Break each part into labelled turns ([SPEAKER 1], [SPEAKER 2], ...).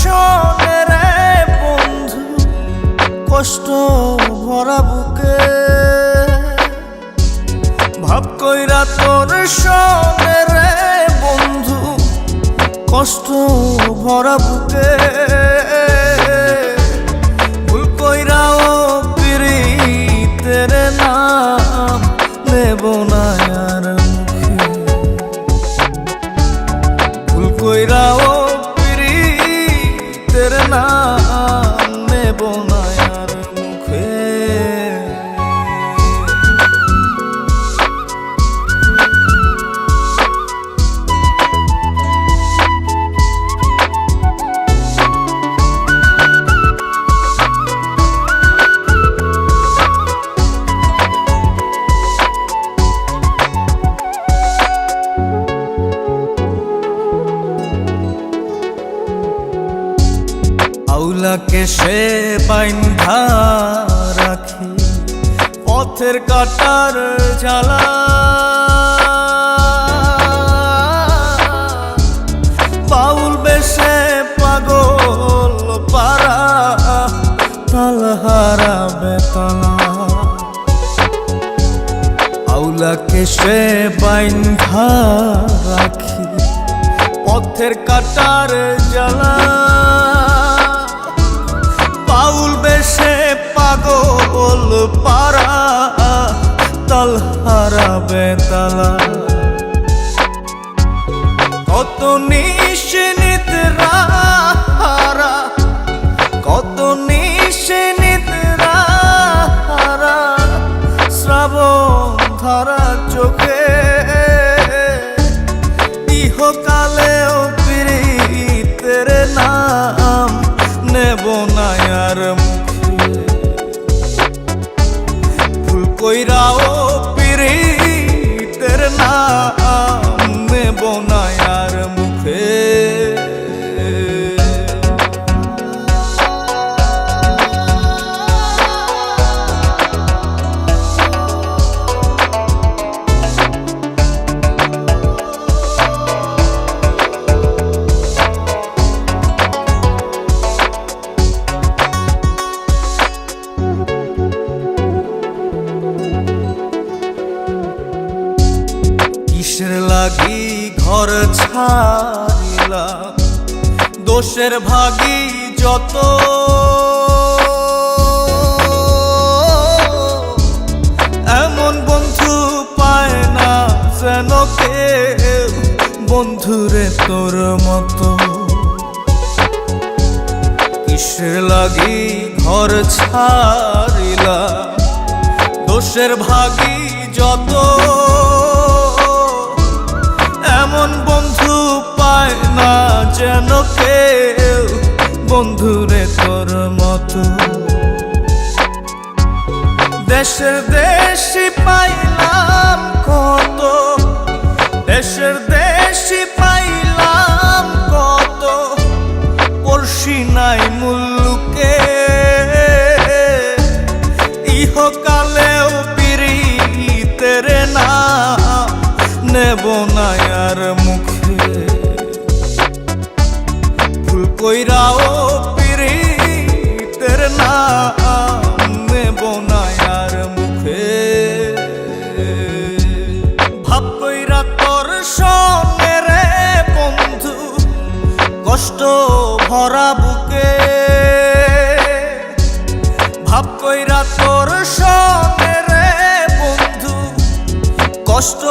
[SPEAKER 1] শোনে রে বন্ধু, কষ্ট ভরা বুকে। ভাব কইরা তোর শোনে রে বন্ধু, কষ্ট ভরা বুকে। ভুল কইরাও পিরিতের নাম নেব না আর মুখে। ভুল কইরাও না আউলাকে সে বাইন্ধা রাখি। পথের কাটার জ্বালা। বাউল বেশে পাগল পারা তালহারা বেতলা। আউলাকে সে বাইন্ধা রাখি। পথের কাটার জ্বালা। পাউল বেশে পাগল পারা তালহারা বেতালা। কত নিশ্চিত রাহারা, কত নিশ্চিত রাহারা, শ্রাবণ ধারা চোখে নাম নেব না মুখে ঘর ছাড়িলাম দোষের ভাগি যত। এমন বন্ধু পায় না যেন কেউ। বন্ধুরে তোর মতো। কিসের লাগি ঘর ছাড়িলাম দোষের ভাগি যত। যেন কেউ বন্ধুরে তোর মতো। দেশের দেশি পাইলাম কত, দেশের দেশি পাইলাম কত, পড়শি নাই মুল্লুকে। ইহকালেও পিরিতের নাম নেব না আর কইরাও পিরিতের নাম নেব না আর মুখে। ভাব কইরা তোর সঙ্গে রে বন্ধু, কষ্ট ভরা বুকে। ভাব কইরা তোর সঙ্গে রে বন্ধু, কষ্ট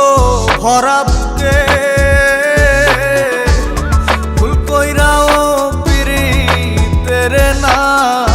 [SPEAKER 1] ভরা বুকে। না